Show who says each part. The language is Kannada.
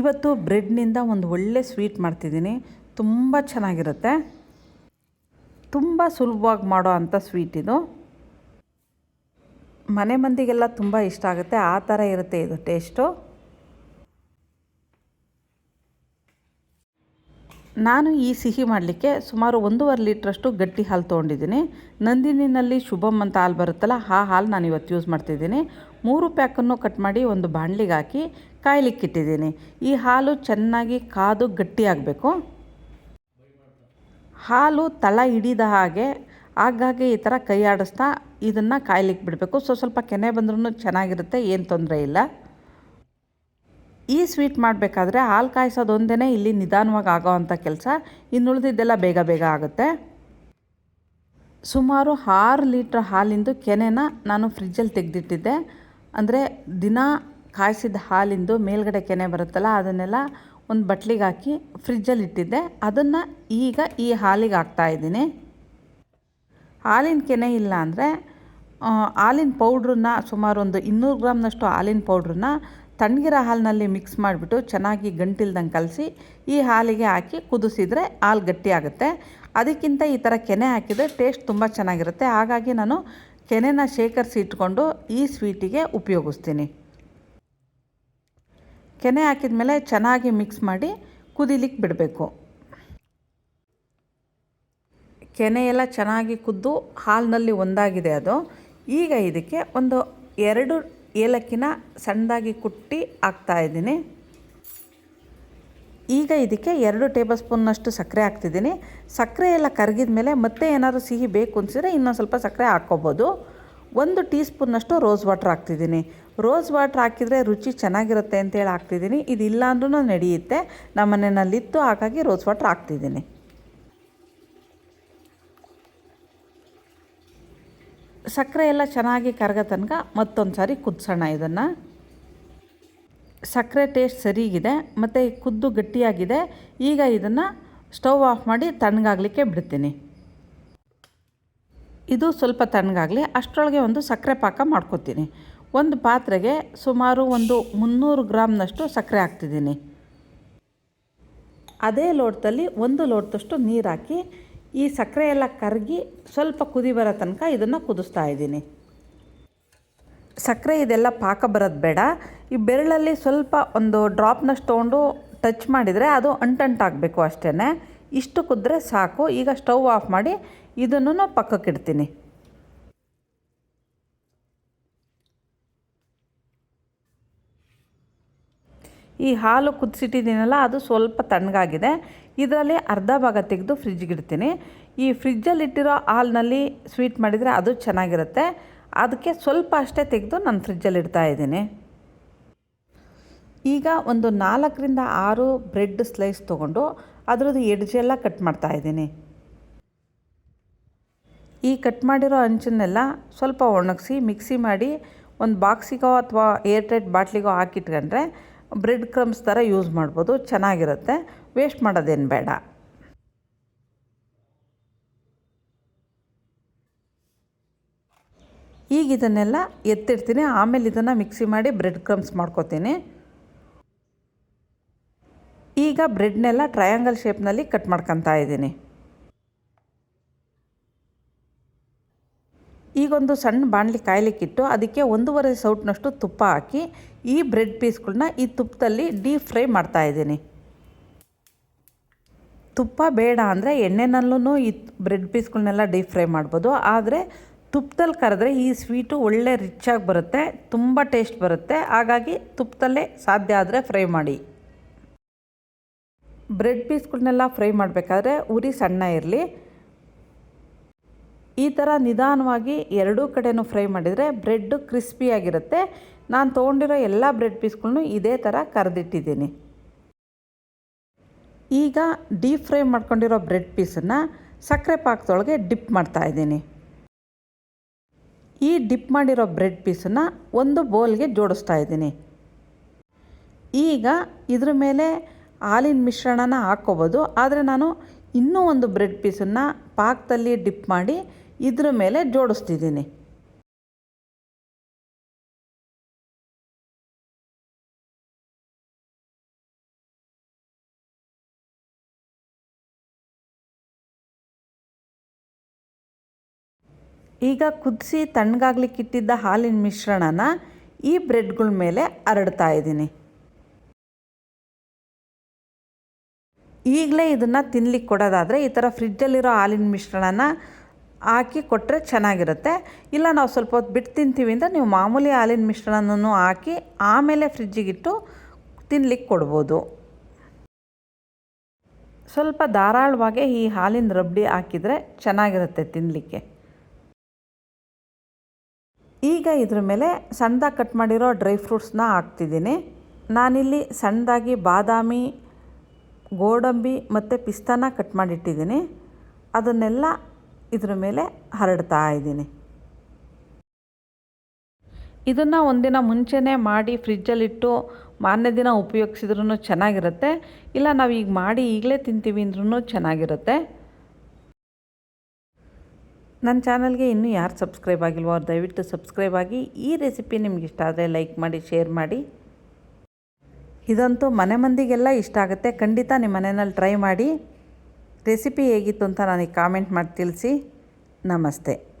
Speaker 1: ಇವತ್ತು ಬ್ರೆಡ್ನಿಂದ ಒಂದು ಒಳ್ಳೆ ಸ್ವೀಟ್ ಮಾಡ್ತಿದ್ದೀನಿ. ತುಂಬ ಚೆನ್ನಾಗಿರುತ್ತೆ. ತುಂಬ ಸುಲಭವಾಗಿ ಮಾಡೋ ಅಂಥ ಸ್ವೀಟ್ ಇದು. ಮನೆ ಮಂದಿಗೆಲ್ಲ ತುಂಬ ಇಷ್ಟ ಆಗುತ್ತೆ. ಆ ಥರ ಇರುತ್ತೆ ಇದು ಟೇಸ್ಟು. ನಾನು ಈ ಸಿಹಿ ಮಾಡಲಿಕ್ಕೆ ಸುಮಾರು ಒಂದೂವರೆ ಲೀಟ್ರಷ್ಟು ಗಟ್ಟಿ ಹಾಲು ತೊಗೊಂಡಿದ್ದೀನಿ. ನಂದಿನಿನಲ್ಲಿ ಶುಭಮ್ ಅಂತ ಹಾಲು ಬರುತ್ತಲ್ಲ, ಆ ಹಾಲು ನಾನು ಇವತ್ತು ಯೂಸ್ ಮಾಡ್ತಿದ್ದೀನಿ. ಮೂರು ಪ್ಯಾಕನ್ನು ಕಟ್ ಮಾಡಿ ಒಂದು ಬಾಣಲಿಗೆ ಹಾಕಿ ಕಾಯ್ಲಿಕ್ಕಿಟ್ಟಿದ್ದೀನಿ. ಈ ಹಾಲು ಚೆನ್ನಾಗಿ ಕಾದು ಗಟ್ಟಿಯಾಗಬೇಕು ಹಾಲು ತಳ ಹಿಡಿದ ಹಾಗೆ ಆಗಾಗ್ಗೆ ಈ ಥರ ಕೈ ಆಡಿಸ್ತಾ ಇದನ್ನು ಕಾಯ್ಲಿಕ್ಕೆ ಬಿಡಬೇಕು ಸೊ, ಸ್ವಲ್ಪ ಕೆನೆ ಬಂದ್ರೂ ಚೆನ್ನಾಗಿರುತ್ತೆ, ಏನು ತೊಂದರೆ ಇಲ್ಲ. ಈ ಸ್ವೀಟ್ ಮಾಡಬೇಕಾದ್ರೆ ಹಾಲು ಕಾಯಿಸೋದೊಂದೇ ಇಲ್ಲಿ ನಿಧಾನವಾಗಿ ಆಗೋ ಅಂಥ ಕೆಲಸ. ಇನ್ನುಳಿದಿದ್ದೆಲ್ಲ ಬೇಗ ಬೇಗ ಆಗುತ್ತೆ. ಸುಮಾರು ಆರು ಲೀಟ್ರ್ ಹಾಲಿಂದು ಕೆನೆನ ನಾನು ಫ್ರಿಜ್ಜಲ್ಲಿ ತೆಗೆದಿಟ್ಟಿದ್ದೆ. ಅಂದರೆ ದಿನ ಕಾಯಿಸಿದ ಹಾಲಿಂದು ಮೇಲ್ಗಡೆ ಕೆನೆ ಬರುತ್ತಲ್ಲ, ಅದನ್ನೆಲ್ಲ ಒಂದು ಬಟ್ಲಿಗೆ ಹಾಕಿ ಫ್ರಿಜ್ಜಲ್ಲಿ ಇಟ್ಟಿದ್ದೆ. ಅದನ್ನು ಈಗ ಈ ಹಾಲಿಗೆ ಹಾಕ್ತಾಯಿದ್ದೀನಿ ಹಾಲಿನ ಕೆನೆ ಇಲ್ಲ ಅಂದರೆ ಹಾಲಿನ ಪೌಡ್ರನ್ನ ಸುಮಾರು ಒಂದು ಇನ್ನೂರು ಗ್ರಾಮ್ನಷ್ಟು ಹಾಲಿನ ಪೌಡ್ರನ್ನ ತಣ್ಣಗಿರೋ ಹಾಲಿನಲ್ಲಿ ಮಿಕ್ಸ್ ಮಾಡಿಬಿಟ್ಟು ಚೆನ್ನಾಗಿ ಗಂಟಿಲ್ದಂಗೆ ಕಲಸಿ ಈ ಹಾಲಿಗೆ ಹಾಕಿ ಕುದಿಸಿದರೆ ಹಾಲು ಗಟ್ಟಿಯಾಗುತ್ತೆ ಅದಕ್ಕಿಂತ ಈ ಥರ ಕೆನೆ ಹಾಕಿದರೆ ಟೇಸ್ಟ್ ತುಂಬ ಚೆನ್ನಾಗಿರುತ್ತೆ. ಹಾಗಾಗಿ ನಾನು ಕೆನೆನ ಶೇಖರಿಸಿ ಇಟ್ಕೊಂಡು ಈ ಸ್ವೀಟಿಗೆ ಉಪಯೋಗಿಸ್ತೀನಿ. ಕೆನೆ ಹಾಕಿದ ಮೇಲೆ ಚೆನ್ನಾಗಿ ಮಿಕ್ಸ್ ಮಾಡಿ ಕುದಿಲಿಕ್ಕೆ ಬಿಡಬೇಕು. ಕೆನೆ ಎಲ್ಲ ಚೆನ್ನಾಗಿ ಕುದ್ದು ಹಾಲಿನಲ್ಲಿ ಒಂದಾಗಿದೆ ಅದು. ಈಗ ಇದಕ್ಕೆ ಒಂದು ಎರಡು ಏಲಕ್ಕಿನ ಸಣ್ಣದಾಗಿ ಕುಟ್ಟಿ ಹಾಕ್ತಾಯಿದ್ದೀನಿ ಈಗ ಇದಕ್ಕೆ ಎರಡು ಟೇಬಲ್ ಸ್ಪೂನ್ನಷ್ಟು ಸಕ್ಕರೆ ಹಾಕ್ತಿದ್ದೀನಿ. ಸಕ್ಕರೆ ಎಲ್ಲ ಕರಗಿದ ಮೇಲೆ ಮತ್ತೆ ಏನಾದರೂ ಸಿಹಿ ಬೇಕು ಅನಿಸಿದ್ರೆ ಇನ್ನೊಂದು ಸ್ವಲ್ಪ ಸಕ್ಕರೆ ಹಾಕ್ಕೋಬೋದು. ಒಂದು ಟೀ ಸ್ಪೂನ್ನಷ್ಟು ರೋಸ್ ವಾಟ್ರ್ ಹಾಕ್ತಿದ್ದೀನಿ. ರೋಸ್ ವಾಟ್ರ್ ಹಾಕಿದರೆ ರುಚಿ ಚೆನ್ನಾಗಿರುತ್ತೆ ಅಂತೇಳಿ ಹಾಕ್ತಿದ್ದೀನಿ. ಇದಿಲ್ಲ ಅಂದ್ರೂ ನಡೆಯುತ್ತೆ. ನಮ್ಮ ಮನೆಯಲ್ಲಿತ್ತು, ಹಾಗಾಗಿ ರೋಸ್ ವಾಟ್ರ್ ಹಾಕ್ತಿದ್ದೀನಿ. ಸಕ್ಕರೆ ಎಲ್ಲ ಚೆನ್ನಾಗಿ ಕರಗೋ ತನಕ ಮತ್ತೊಂದು ಸಾರಿ ಕುದಿಸೋಣ ಇದನ್ನು. ಸಕ್ಕರೆ ಟೇಸ್ಟ್ ಸರಿಗಿದೆ, ಮತ್ತು ಕುದ್ದು ಗಟ್ಟಿಯಾಗಿದೆ. ಈಗ ಇದನ್ನು ಸ್ಟವ್ ಆಫ್ ಮಾಡಿ ತಣ್ಣಗಾಗಲಿಕ್ಕೆ ಬಿಡ್ತೀನಿ. ಇದು ಸ್ವಲ್ಪ ತಣ್ಣಗಾಗಲಿ, ಅಷ್ಟರೊಳಗೆ ಒಂದು ಸಕ್ಕರೆ ಪಾಕ ಮಾಡ್ಕೊತೀನಿ. ಒಂದು ಪಾತ್ರೆಗೆ ಸುಮಾರು ಒಂದು ಮುನ್ನೂರು ಗ್ರಾಮ್ನಷ್ಟು ಸಕ್ಕರೆ ಹಾಕ್ತಿದ್ದೀನಿ. ಅದೇ ಲೋಟದಲ್ಲಿ ಒಂದು ಲೋಟದಷ್ಟು ನೀರು ಹಾಕಿ, ಈ ಸಕ್ಕರೆ ಎಲ್ಲ ಕರಗಿ ಸ್ವಲ್ಪ ಕುದಿ ಬರೋ ತನಕ ಇದನ್ನು ಕುದಿಸ್ತಾ ಇದ್ದೀನಿ. ಸಕ್ಕರೆ ಇದೆಲ್ಲ ಪಾಕ ಬರೋದು ಬೇಡ. ಈ ಬೆರಳಲ್ಲಿ ಸ್ವಲ್ಪ ಒಂದು ಡ್ರಾಪ್ನಷ್ಟು ತೊಗೊಂಡು ಟಚ್ ಮಾಡಿದರೆ ಅದು ಅಂಟಂಟಾಗಬೇಕು ಅಷ್ಟೇ ಇಷ್ಟು ಕುದ್ರೆ ಸಾಕು. ಈಗ ಸ್ಟವ್ ಆಫ್ ಮಾಡಿ ಇದನ್ನು ಪಕ್ಕಕ್ಕಿಡ್ತೀನಿ ಈ ಹಾಲು ಕುದಿಸಿಟ್ಟಿದ್ದೀನಲ್ಲ, ಅದು ಸ್ವಲ್ಪ ತಣ್ಣಗಾಗಿದೆ. ಇದರಲ್ಲಿ ಅರ್ಧ ಭಾಗ ತೆಗೆದು ಫ್ರಿಜ್ಗೆ ಇಡ್ತೀನಿ. ಈ ಫ್ರಿಜ್ಜಲ್ಲಿಟ್ಟಿರೋ ಹಾಲಿನಲ್ಲಿ ಸ್ವೀಟ್ ಮಾಡಿದರೆ ಅದು ಚೆನ್ನಾಗಿರುತ್ತೆ. ಅದಕ್ಕೆ ಸ್ವಲ್ಪ ಅಷ್ಟೇ ತೆಗೆದು ನಾನು ಫ್ರಿಜ್ಜಲ್ಲಿ ಇಡ್ತಾ ಇದ್ದೀನಿ. ಈಗ ಒಂದು ನಾಲ್ಕರಿಂದ ಆರು ಬ್ರೆಡ್ ಸ್ಲೈಸ್ ತೊಗೊಂಡು ಅದರದ್ದು ಎಡ್ಜೆಲ್ಲ ಕಟ್ ಮಾಡ್ತಾ ಇದ್ದೀನಿ. ಈ ಕಟ್ ಮಾಡಿರೋ ಅಂಚನ್ನೆಲ್ಲ ಸ್ವಲ್ಪ ಒಣಗಿಸಿ ಮಿಕ್ಸಿ ಮಾಡಿ ಒಂದು ಬಾಕ್ಸಿಗೋ ಅಥವಾ ಏರ್ ಟೈಟ್ ಬಾಟ್ಲಿಗೋ ಹಾಕಿಟ್ಕೊಂಡ್ರೆ ಬ್ರೆಡ್ ಕ್ರಮ್ಸ್ ಥರ ಯೂಸ್ ಮಾಡ್ಬೋದು, ಚೆನ್ನಾಗಿರುತ್ತೆ. ವೇಸ್ಟ್ ಮಾಡೋದೇನು ಬೇಡ. ಈಗ ಇದನ್ನೆಲ್ಲ ಎತ್ತಿಡ್ತೀನಿ, ಆಮೇಲೆ ಇದನ್ನು ಮಿಕ್ಸಿ ಮಾಡಿ ಬ್ರೆಡ್ ಕ್ರಮ್ಸ್ ಮಾಡ್ಕೋತೀನಿ. ಈಗ ಬ್ರೆಡ್ನೆಲ್ಲ ಟ್ರಯಾಂಗಲ್ ಶೇಪ್ನಲ್ಲಿ ಕಟ್ ಮಾಡ್ಕೊತಾ ಇದ್ದೀನಿ. ಈಗೊಂದು ಸಣ್ಣ ಬಾಣಲಿ ಕಾಯಲಿಕ್ಕಿಟ್ಟು ಅದಕ್ಕೆ ಒಂದೂವರೆ ಸೌಟ್ನಷ್ಟು ತುಪ್ಪ ಹಾಕಿ ಈ ಬ್ರೆಡ್ ಪೀಸ್ಗಳನ್ನ ಈ ತುಪ್ಪದಲ್ಲಿ ಡೀಪ್ ಫ್ರೈ ಮಾಡ್ತಾ ಇದ್ದೀನಿ. ತುಪ್ಪ ಬೇಡ ಅಂದರೆ ಎಣ್ಣೆನಲ್ಲೂ ಈ ಬ್ರೆಡ್ ಪೀಸ್ಗಳನ್ನೆಲ್ಲ ಡೀಪ್ ಫ್ರೈ ಮಾಡ್ಬೋದು. ಆದರೆ ತುಪ್ಪದಲ್ಲಿ ಕರೆದ್ರೆ ಈ ಸ್ವೀಟು ಒಳ್ಳೆ ರಿಚ್ಚಾಗಿ ಬರುತ್ತೆ, ತುಂಬ ಟೇಸ್ಟ್ ಬರುತ್ತೆ. ಹಾಗಾಗಿ ತುಪ್ಪದಲ್ಲೇ ಸಾಧ್ಯ ಆದರೆ ಫ್ರೈ ಮಾಡಿ. ಬ್ರೆಡ್ ಪೀಸ್ಗಳನ್ನೆಲ್ಲ ಫ್ರೈ ಮಾಡಬೇಕಾದ್ರೆ ಉರಿ ಸಣ್ಣ ಇರಲಿ. ಈ ಥರ ನಿಧಾನವಾಗಿ ಎರಡೂ ಕಡೆನೂ ಫ್ರೈ ಮಾಡಿದರೆ ಬ್ರೆಡ್ಡು ಕ್ರಿಸ್ಪಿಯಾಗಿರುತ್ತೆ ನಾನು ತೊಗೊಂಡಿರೋ ಎಲ್ಲ ಬ್ರೆಡ್ ಪೀಸ್ಗಳನ್ನೂ ಇದೇ ಥರ ಕರೆದಿಟ್ಟಿದ್ದೀನಿ. ಈಗ ಡೀಪ್ ಫ್ರೈ ಮಾಡ್ಕೊಂಡಿರೋ ಬ್ರೆಡ್ ಪೀಸನ್ನು ಸಕ್ಕರೆ ಪಾಕದೊಳಗೆ ಡಿಪ್ ಮಾಡ್ತಾ ಇದ್ದೀನಿ. ಈ ಡಿಪ್ ಮಾಡಿರೋ ಬ್ರೆಡ್ ಪೀಸನ್ನು ಒಂದು ಬೌಲ್ಗೆ ಜೋಡಿಸ್ತಾ ಇದ್ದೀನಿ. ಈಗ ಇದ್ರ ಮೇಲೆ ಹಾಲಿನ ಮಿಶ್ರಣನ ಹಾಕ್ಕೋಬೋದು. ಆದರೆ ನಾನು ಇನ್ನೂ ಒಂದು ಬ್ರೆಡ್ ಪೀಸನ್ನು ಪಾಕದಲ್ಲಿ ಡಿಪ್ ಮಾಡಿ ಇದ್ರ ಮೇಲೆ ಜೋಡಿಸ್ತಿದ್ದೀನಿ. ಈಗ ಕುದಿಸಿ ತಣ್ಣಗಾಗ್ಲಿಕ್ಕಿಟ್ಟಿದ್ದ ಹಾಲಿನ ಮಿಶ್ರಣನ ಈ ಬ್ರೆಡ್ಗಳ ಮೇಲೆ ಹರಡ್ತಾ ಇದ್ದೀನಿ. ಈಗಲೇ ಇದನ್ನು ತಿನ್ಲಿಕ್ಕೆ ಕೊಡೋದಾದರೆ ಈ ಥರ ಫ್ರಿಡ್ಜಲ್ಲಿರೋ ಹಾಲಿನ ಮಿಶ್ರಣನ ಹಾಕಿ ಕೊಟ್ಟರೆ ಚೆನ್ನಾಗಿರುತ್ತೆ. ಇಲ್ಲ ನಾವು ಸ್ವಲ್ಪ ಹೊತ್ತು ಬಿಟ್ಟು ತಿಂತೀವಿ ಅಂದರೆ ನೀವು ಮಾಮೂಲಿ ಹಾಲಿನ ಮಿಶ್ರಣನೂ ಹಾಕಿ ಆಮೇಲೆ ಫ್ರಿಡ್ಜಿಗಿಟ್ಟು ತಿನ್ಲಿಕ್ಕೆ ಕೊಡ್ಬೋದು. ಸ್ವಲ್ಪ ಧಾರಾಳವಾಗಿ ಈ ಹಾಲಿನ ರಬ್ಡಿ ಹಾಕಿದರೆ ಚೆನ್ನಾಗಿರುತ್ತೆ ತಿನ್ನಲಿಕ್ಕೆ ಈಗ ಇದ್ರ ಮೇಲೆ ಸಣ್ಣದಾಗಿ ಕಟ್ ಮಾಡಿರೋ ಡ್ರೈ ಫ್ರೂಟ್ಸ್ನ ಹಾಕ್ತಿದ್ದೀನಿ. ನಾನಿಲ್ಲಿ ಸಣ್ಣದಾಗಿ ಬಾದಾಮಿ ಗೋಡಂಬಿ ಮತ್ತು ಪಿಸ್ತಾನ ಕಟ್ ಮಾಡಿಟ್ಟಿದ್ದೀನಿ. ಅದನ್ನೆಲ್ಲ ಇದ್ರ ಮೇಲೆ ಹರಡ್ತಾ ಇದ್ದೀನಿ. ಇದನ್ನು ಒಂದಿನ ಮುಂಚೆನೇ ಮಾಡಿ ಫ್ರಿಜ್ಜಲ್ಲಿಟ್ಟು ಮಾರನೇ ದಿನ ಉಪಯೋಗಿಸಿದ್ರೂ ಚೆನ್ನಾಗಿರುತ್ತೆ. ಇಲ್ಲ ನಾವು ಈಗ ಮಾಡಿ ಈಗಲೇ ತಿಂತೀವಿ ಅಂದ್ರೂ ಚೆನ್ನಾಗಿರುತ್ತೆ. ನನ್ನ ಚಾನಲ್ಗೆ ಇನ್ನೂ ಯಾರು ಸಬ್ಸ್ಕ್ರೈಬ್ ಆಗಿಲ್ವೋ ಅವ್ರು ದಯವಿಟ್ಟು ಸಬ್ಸ್ಕ್ರೈಬ್ ಆಗಿ ಈ ರೆಸಿಪಿ ನಿಮ್ಗೆ ಇಷ್ಟ ಆದರೆ ಲೈಕ್ ಮಾಡಿ, ಶೇರ್ ಮಾಡಿ. ಇದಂತೂ ಮನೆ ಮಂದಿಗೆಲ್ಲ ಇಷ್ಟ ಆಗುತ್ತೆ. ಖಂಡಿತ ನಿಮ್ಮ ಮನೆಯಲ್ಲಿ ಟ್ರೈ ಮಾಡಿ. ರೆಸಿಪಿ ಹೇಗಿತ್ತು ಅಂತ ನನಗೆ ಕಾಮೆಂಟ್ ಮಾಡಿ ತಿಳಿಸಿ. ನಮಸ್ತೆ.